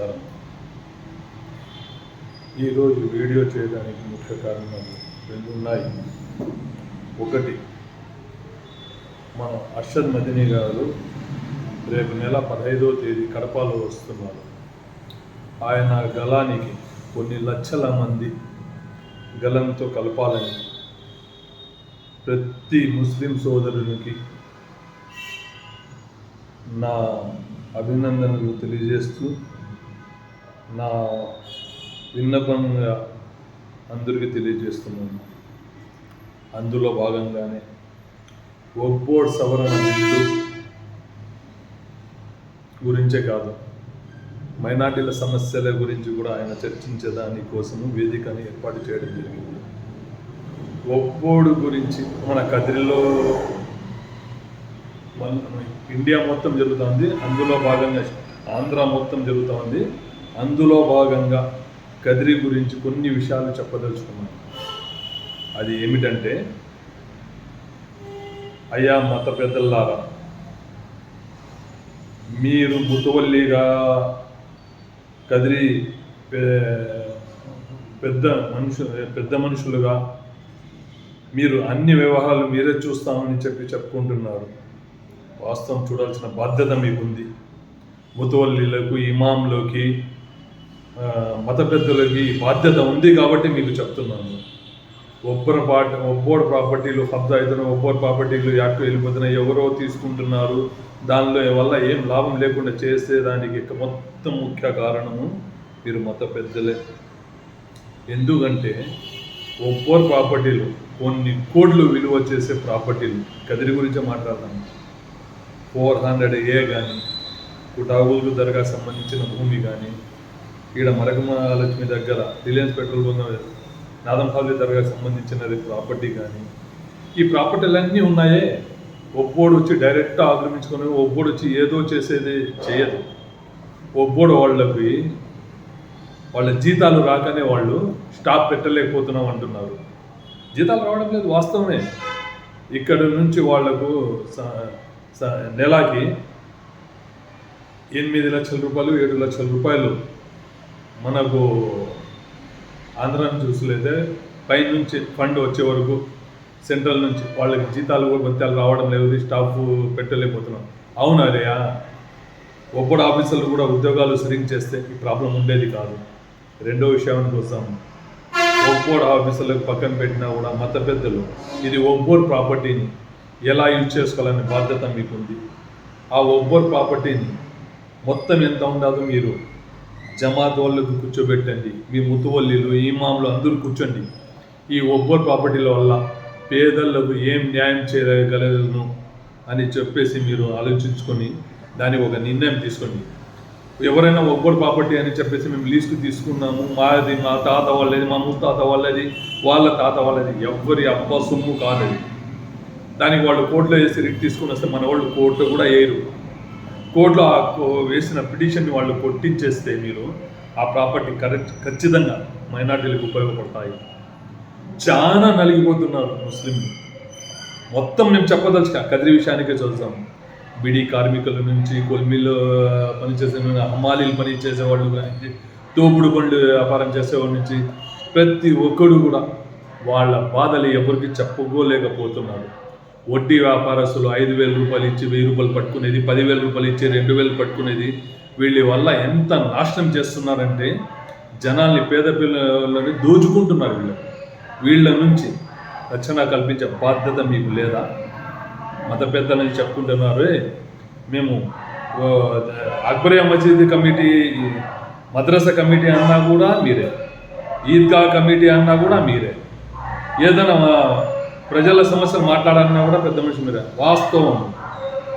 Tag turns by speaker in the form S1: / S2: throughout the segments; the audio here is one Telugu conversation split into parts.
S1: నమస్కారం. ఈరోజు వీడియో చేయడానికి ముఖ్య కారణాలు రెండు ఉన్నాయి. ఒకటి మన అర్షద్ మదిని గారు రేపు నెల పదహైదవ తేదీ కడపలో వస్తున్నారు. ఆయన గలానికి కొన్ని లక్షల మంది గలంతో కలపాలని ప్రతి ముస్లిం సోదరునికి నా అభినందనలు తెలియజేస్తూ నా విన్నపంగా అందరికీ తెలియజేస్తున్నాను. అందులో భాగంగానే ఒక్కోడ్ సవరణ బిల్లు గురించే కాదు మైనార్టీల సమస్యల గురించి కూడా ఆయన చర్చించేదాని కోసము వేదికని ఏర్పాటు చేయడం జరిగింది. ఒక్కోడు గురించి మన కదిరిలో ఇండియా మొత్తం జరుగుతుంది అందులో భాగంగా ఆంధ్ర మొత్తం జరుగుతుంది. అందులో భాగంగా కదిరి గురించి కొన్ని విషయాలు చెప్పదలుచుకున్నాను. అది ఏమిటంటే అయ్యా మత పెద్దలారా మీరు ముతువల్లిగా కదిరి పెద్ద మనుషు పెద్ద మనుషులుగా మీరు అన్ని వ్యవహారాలు మీరే చూస్తామని చెప్పి చెప్పుకుంటున్నారు. వాస్తవం చూడాల్సిన బాధ్యత మీకుంది. ముతువల్లిలకు ఇమాంలోకి మత పెద్దలకి బాధ్యత ఉంది కాబట్టి మీకు చెప్తున్నాను. ఒబ్బరు పాట ఒబ్బోడు ప్రాపర్టీలు హబ్ద అవుతున్న ఒబ్బోడు ప్రాపర్టీలు యాక్కు వెళ్ళిపోతున్నాయి ఎవరో తీసుకుంటున్నారు. దానిలో వల్ల ఏం లాభం లేకుండా చేసే దానికి మొత్తం ముఖ్య కారణము మీరు మత పెద్దలే. ఎందుకంటే ఒబ్బోరు ప్రాపర్టీలు కొన్ని కోట్లు విలువ చేసే ప్రాపర్టీలు. కదిరి గురించే మాట్లాడతాను ఫోర్ హండ్రెడ్ ఏ కానీ కుటాగులు దర్గా సంబంధించిన భూమి కానీ ఇక్కడ మరకమహాలక్ష్మి దగ్గర రిలయన్స్ పెట్రోల్ బంక్ నాదంపల్లి దర్గా సంబంధించినది ప్రాపర్టీ కానీ ఈ ప్రాపర్టీలన్నీ ఉన్నాయే. ఒబ్బోడు వచ్చి డైరెక్ట్ ఆక్రమించుకొని ఒబ్బోడు వచ్చి ఏదో చేసేది చేయదు. ఒబ్బోడు వాళ్ళకి వాళ్ళ జీతాలు రాకనే వాళ్ళు స్టాప్ పెట్టలేకపోతున్నాం అంటున్నారు. జీతాలు రావడం లేదు వాస్తవమే. ఇక్కడ నుంచి వాళ్ళకు స- నెలకి ఎనిమిది లక్షల రూపాయలు ఏడు లక్షల రూపాయలు మనకు ఆంధ్రాని చూసలేదే పైనుంచి ఫండ్ వచ్చే వరకు సెంట్రల్ నుంచి వాళ్ళకి జీతాలు కూడా భత్యాలు రావడం లేదు స్టాఫ్ పెట్టలేకపోతున్నాం. అవునా రేయా? ఒబ్బడు ఆఫీసర్లు కూడా ఉద్యోగాలు సరిగ్గా చేస్తే ఈ ప్రాబ్లం ఉండేది కాదు. రెండో విషయానికి వస్తాం ఒబ్బోడు ఆఫీసర్లకు పక్కన పెట్టినా కూడా మత పెద్దలు ఇది ఒబ్బోడు ప్రాపర్టీని ఎలా యూజ్ చేసుకోవాలనే బాధ్యత మీకుంది. ఆ ఒబ్బోడు ప్రాపర్టీని మొత్తం ఎంత ఉండదో మీరు జమాత్ వాళ్ళకు కూర్చోబెట్టండి. మీ ముతువల్లీలు ఈమాములు అందరూ కూర్చోండి. ఈ ఒబ్బోరు ప్రాపర్టీల వల్ల పేదలకు ఏం న్యాయం చేయగలను అని చెప్పేసి మీరు ఆలోచించుకొని దాని ఒక నిర్ణయం తీసుకోండి. ఎవరైనా ఒబ్బర్ ప్రాపర్టీ అని చెప్పేసి మేము లీజుకు తీసుకున్నాము. మాది మా తాత వాళ్ళది మా ముత్తాత వాళ్ళది వాళ్ళ తాత వాళ్ళది. ఎవ్వరి అబ్బా సొమ్ము కాదది. దానికి వాళ్ళు కోర్టులో వేసి రిట్ తీసుకుని వస్తే మన వాళ్ళు కోర్టు కూడా వేయరు. కోర్టులో ఆ కో- వేసిన పిటిషన్ని వాళ్ళు కొట్టించేస్తే మీరు ఆ ప్రాపర్టీ కరెక్ట్ ఖచ్చితంగా మైనార్టీలకు ఉపయోగపడతాయి. చాలా నలిగిపోతున్నారు ముస్లింలు. మొత్తం మేము చెప్పదలుచుక కదిరి విషయానికే చూద్దాం. బిడి కార్మికుల నుంచి కొల్మిలో పనిచేసే హమాలీలు పనిచేసే వాళ్ళు కానీ తోపుడు బండ్లు వ్యాపారం చేసేవాడి నుంచి ప్రతి ఒక్కడు కూడా వాళ్ళ బాధలు ఎవరికి చెప్పుకోలేకపోతున్నారు వడ్డీ వ్యాపారస్తులు ఐదు వేల రూపాయలు ఇచ్చి వెయ్యి రూపాయలు పట్టుకునేది పదివేల రూపాయలు ఇచ్చి రెండు వేలు పట్టుకునేది వీళ్ళ వల్ల ఎంత నాశనం చేస్తున్నారంటే జనాల్ని పేద పిల్లలని దోచుకుంటున్నారు వీళ్ళు. వీళ్ళ నుంచి రక్షణ కల్పించే బాధ్యత మీకు లేదా? మత పెద్దలని చెప్పుకుంటున్నారు మేము అక్బరే అక్బరియా మసీద్ కమిటీ మద్రసా కమిటీ అన్నా కూడా మీరే. ఈద్గా కమిటీ అన్నా కూడా మీరే. ఏదైనా ప్రజల సమస్యలు మాట్లాడాలన్నా కూడా పెద్ద మనిషి మీరే వాస్తవం.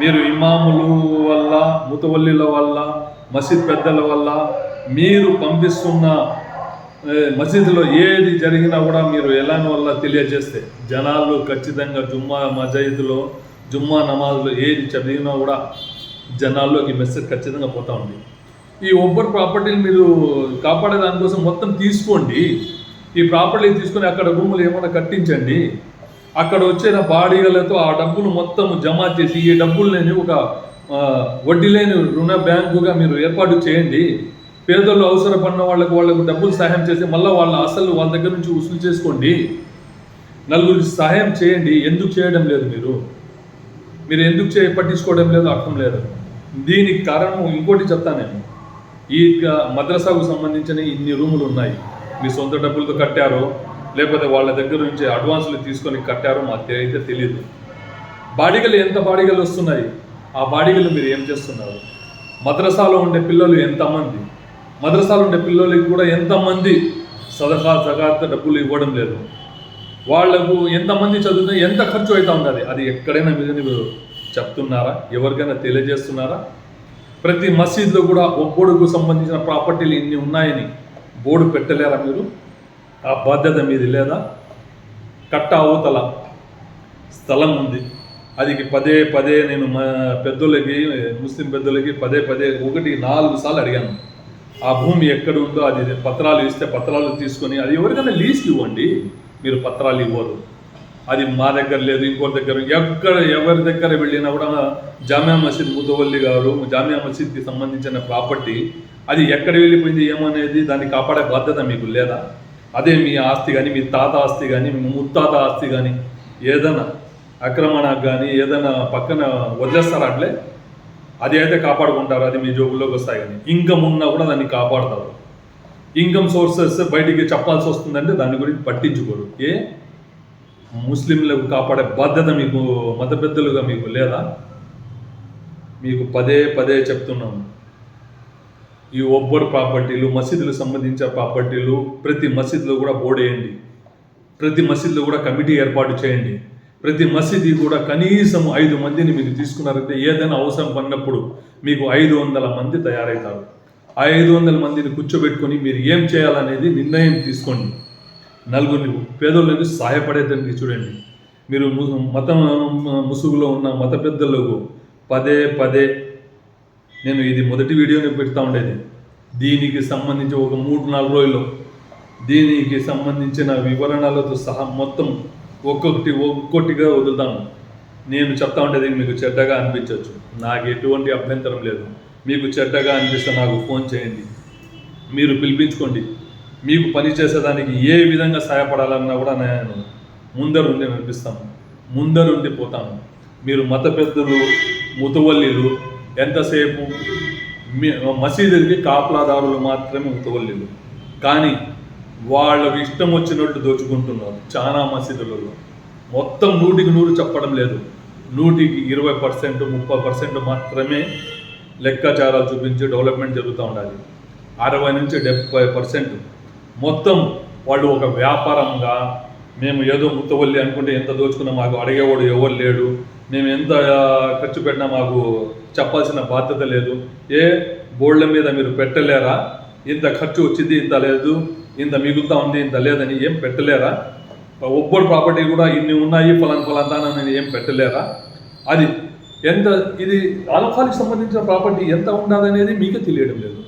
S1: మీరు ఇమాములు వల్ల ముతవల్లిల వల్ల మసీద్ పెద్దల వల్ల మీరు పంపిస్తున్న మసీదులో ఏది జరిగినా కూడా మీరు ఎలాని వల్ల తెలియజేస్తే జనాలు ఖచ్చితంగా జుమ్మా మజీదులో జుమ్మా నమాజ్లో ఏది చదివినా కూడా జనాల్లోకి మెసేజ్ ఖచ్చితంగా పోతా ఉంది. ఈ ఒబ్బర్ ప్రాపర్టీని మీరు కాపాడే దానికోసం మొత్తం తీసుకోండి. ఈ ప్రాపర్టీ తీసుకొని అక్కడ రూములు ఏమైనా కట్టించండి. అక్కడ వచ్చిన బాడీలతో ఆ డబ్బులు మొత్తం జమ చేసి ఈ డబ్బులు ఒక వడ్డీ లేని రుణ బ్యాంకుగా మీరు ఏర్పాటు చేయండి. పేదలు అవసరపడిన వాళ్ళకు వాళ్ళకు డబ్బులు సహాయం చేసి మళ్ళీ వాళ్ళ అసలు వాళ్ళ దగ్గర నుంచి వసూలు చేసుకోండి. నలుగురికి సహాయం చేయండి. ఎందుకు చేయడం లేదు మీరు? మీరు ఎందుకు చేయ పట్టించుకోవడం లేదు అర్థం లేదు. దీనికి కారణం ఇంకోటి చెప్తాను నేను. ఈ మద్రసాకు సంబంధించిన ఇన్ని రూములు ఉన్నాయి. మీ సొంత డబ్బులతో కట్టారో లేకపోతే వాళ్ళ దగ్గర నుంచి అడ్వాన్సులు తీసుకొని కట్టారో మాకు అయితే తెలియదు బాడిగలు ఎంత బాడిగలు వస్తున్నాయి? ఆ బాడిగలు మీరు ఏం చేస్తున్నారు? మద్రసాలో ఉండే పిల్లలు ఎంతమంది? మద్రసాలో ఉండే పిల్లలకి కూడా ఎంతమంది సదకా జగాత డబ్బులు ఇవ్వడం లేదు? వాళ్ళకు ఎంతమంది చదువుతున్నా ఎంత ఖర్చు అవుతా ఉన్నది అది ఎక్కడైనా మీద మీరు చెప్తున్నారా? ఎవరికైనా తెలియజేస్తున్నారా? ప్రతి మసీద్లో కూడా ఒక్కోడుకు సంబంధించిన ప్రాపర్టీలు ఇన్ని ఉన్నాయని బోర్డు పెట్టలేరా మీరు? ఆ బాధ్యత మీది లేదా? కట్ట అవతల స్థలం ఉంది. అది పదే పదే నేను మా పెద్దోళ్ళకి ముస్లిం పెద్దలకి పదే పదే ఒకటి నాలుగు సార్లు అడిగాను. ఆ భూమి ఎక్కడ ఉందో అది పత్రాలు ఇస్తే పత్రాలు తీసుకొని అది ఎవరికైనా లీజ్కి ఇవ్వండి మీరు పత్రాలు ఇవ్వరు. అది మా దగ్గర లేదు ఇంకో దగ్గర ఎక్కడ ఎవరి దగ్గర వెళ్ళినా కూడా జామియా మసీద్ ముతవల్లి గారు జామియా మసీద్కి సంబంధించిన ప్రాపర్టీ అది ఎక్కడ వెళ్ళిపోయింది ఏమనేది దాన్ని కాపాడే బాధ్యత మీకు లేదా? అదే మీ ఆస్తి కానీ మీ తాత ఆస్తి కానీ మీ ముత్తాత ఆస్తి కానీ ఏదైనా ఆక్రమణకు కానీ ఏదైనా పక్కన వదిలేస్తారా అట్లే అది అయితే కాపాడుకుంటారు అది మీ జోబుల్లోకి వస్తాయి కానీ. ఇన్కమ్ ఉన్నా కూడా దాన్ని కాపాడతారు. ఇన్కమ్ సోర్సెస్ బయటికి చెప్పాల్సి వస్తుందంటే దాని గురించి పట్టించుకోరు. ఏ? ముస్లింలకు కాపాడే బాధ్యత మీకు మత పెద్దలుగా మీకు లేదా? మీకు పదే పదే చెప్తున్నాము ఈ ఒబ్బర్ ప్రాపర్టీలు మసీదులకు సంబంధించిన ప్రాపర్టీలు ప్రతి మసీదులో కూడా బోర్డు వేయండి. ప్రతి మసీదులో కూడా కమిటీ ఏర్పాటు చేయండి. ప్రతి మసీది కూడా కనీసం ఐదు మందిని మీరు తీసుకున్నారంటే ఏదైనా అవసరం పడినప్పుడు మీకు ఐదు వందల మంది తయారవుతారు ఆ ఐదు వందల మందిని కూర్చోబెట్టుకొని మీరు ఏం చేయాలనేది నిర్ణయం తీసుకోండి. నలుగురిని పేదోళ్ళని సహాయపడేదానికి చూడండి. మీరు ము- మతం ముసుగులో ఉన్న మత పెద్దలకు పదే పదే నేను ఇది మొదటి వీడియోని పెడతా ఉండేది. దీనికి సంబంధించి ఒక మూడు నాలుగు రోజుల్లో దీనికి సంబంధించిన వివరణలతో సహా మొత్తం ఒక్కొక్కటి ఒక్కొక్కటిగా వదులుతాను. నేను చెప్తా ఉండేది మీకు చెడ్డగా అనిపించవచ్చు నాకు ఎటువంటి అభ్యంతరం లేదు. మీకు చెడ్డగా అనిపిస్తే నాకు ఫోన్ చేయండి. మీరు పిలిపించుకోండి. మీకు పని చేసేదానికి ఏ విధంగా సహాయపడాలన్నా కూడా నేను ముందరుండి నడిపిస్తాను ముందరుండి పోతాను మీరు మత పెద్దలు ముతవల్లీలు ఎంతసేపు? మసీదుకి మసీదులకి కాపలాదారులు మాత్రమే ఉతవలేదు కానీ వాళ్ళకి ఇష్టం వచ్చినట్టు దోచుకుంటున్నారు చాలా మసీదులలో. మొత్తం నూటికి నూరు చెప్పడం లేదు. నూటికి ఇరవై పర్సెంట్ ముప్పై పర్సెంట్ మాత్రమే లెక్కాచారాలు చూపించి డెవలప్మెంట్ జరుగుతూ ఉండాలి. అరవై నుంచి డెబ్బై పర్సెంట్. మొత్తం వాళ్ళు ఒక వ్యాపారంగా మేము ఏదో ముత్తవల్లి అనుకుంటే ఎంత దోచుకున్నా మాకు అడిగేవాడు ఎవరు లేడు. మేము ఎంత ఖర్చు పెట్టినా మాకు చెప్పాల్సిన బాధ్యత లేదు. ఏ బోర్డుల మీద మీరు పెట్టలేరా? ఇంత ఖర్చు వచ్చింది ఇంత లేదు ఇంత మిగులుతా ఉంది ఇంత లేదని ఏం పెట్టలేరా? ఒబ్బడి ప్రాపర్టీ కూడా ఇన్ని ఉన్నాయి ఫలాన్ ఫలాన్ అని ఏం పెట్టలేరా? అది ఎంత ఇది ఆలంఖాలికి సంబంధించిన ప్రాపర్టీ ఎంత ఉండాలనేది మీకే తెలియడం లేదు.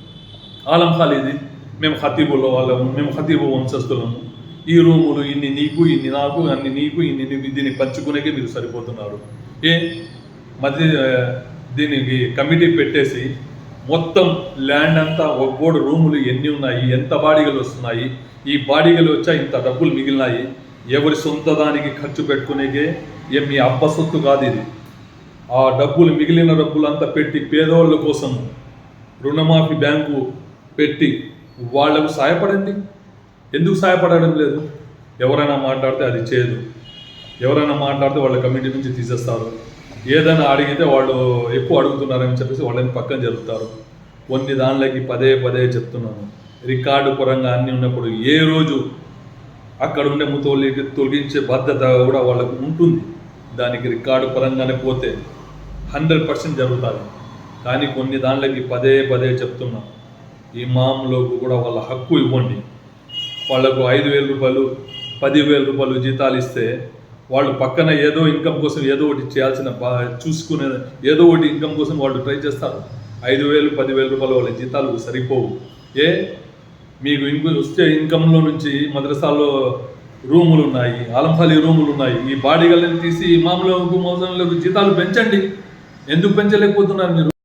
S1: ఆలంఖాల్ ఇది. మేము ఖతీబులో వాళ్ళము మేము హతీబు వంశస్థులము. ఈ రూములు ఇన్ని నీకు ఇన్ని నాకు అన్ని నీకు ఇన్ని దీన్ని పంచుకునేకే మీరు సరిపోతున్నారు. ఏ మధ్య దీనికి కమిటీ పెట్టేసి మొత్తం ల్యాండ్ అంతా ఒక్కోడు రూములు ఎన్ని ఉన్నాయి ఎంత బాడీగలు వస్తున్నాయి ఈ బాడీగలు వచ్చా ఇంత డబ్బులు మిగిలినాయి ఎవరి సొంత దానికి ఖర్చు పెట్టుకునేకే ఏం మీ అబ్బ సొత్తు కాదు ఇది. ఆ డబ్బులు మిగిలిన డబ్బులు అంతా పెట్టి పేదవాళ్ళ కోసం రుణమాఫీ బ్యాంకు పెట్టి వాళ్ళకు సాయపడండి. ఎందుకు సాయపడడం లేదు? ఎవరైనా మాట్లాడితే అది చేయదు. ఎవరైనా మాట్లాడితే వాళ్ళ కమిటీ నుంచి తీసేస్తారు. ఏదైనా అడిగితే వాళ్ళు ఎక్కువ అడుగుతున్నారని చెప్పేసి వాళ్ళని పక్కన జరుపుతారు. కొన్ని దానిలోకి పదే పదే చెప్తున్నాను. రికార్డు పరంగా అన్నీ ఉన్నప్పుడు ఏ రోజు అక్కడ ఉండే ముతోళ్ళకి తొలగించే బాధ్యత కూడా వాళ్ళకు ఉంటుంది. దానికి రికార్డు పరంగానే పోతే హండ్రెడ్ పర్సెంట్ జరుగుతుంది. కానీ కొన్ని దానిలోకి పదే పదే చెప్తున్నాం. ఇమాంలోకి కూడా వాళ్ళ హక్కు ఇవ్వండి. వాళ్ళకు ఐదు వేల రూపాయలు పదివేల రూపాయలు జీతాలు ఇస్తే వాళ్ళు పక్కన ఏదో ఇన్కమ్ కోసం ఏదో ఒకటి చేయాల్సిన బా చూసుకునే ఏదో ఒకటి ఇన్కమ్ కోసం వాళ్ళు ట్రై చేస్తారు. ఐదు వేలు పదివేల రూపాయలు వాళ్ళ జీతాలు సరిపోవు. ఏ? మీకు ఇన్కమ్ వస్తే ఇన్కంలో నుంచి మద్రసాల్లో రూములు ఉన్నాయి ఆలంఫాలి రూములు ఉన్నాయి. ఈ బాడీగల్ని తీసి మామూలు మోసంలో జీతాలు పెంచండి. ఎందుకు పెంచలేకపోతున్నారు మీరు?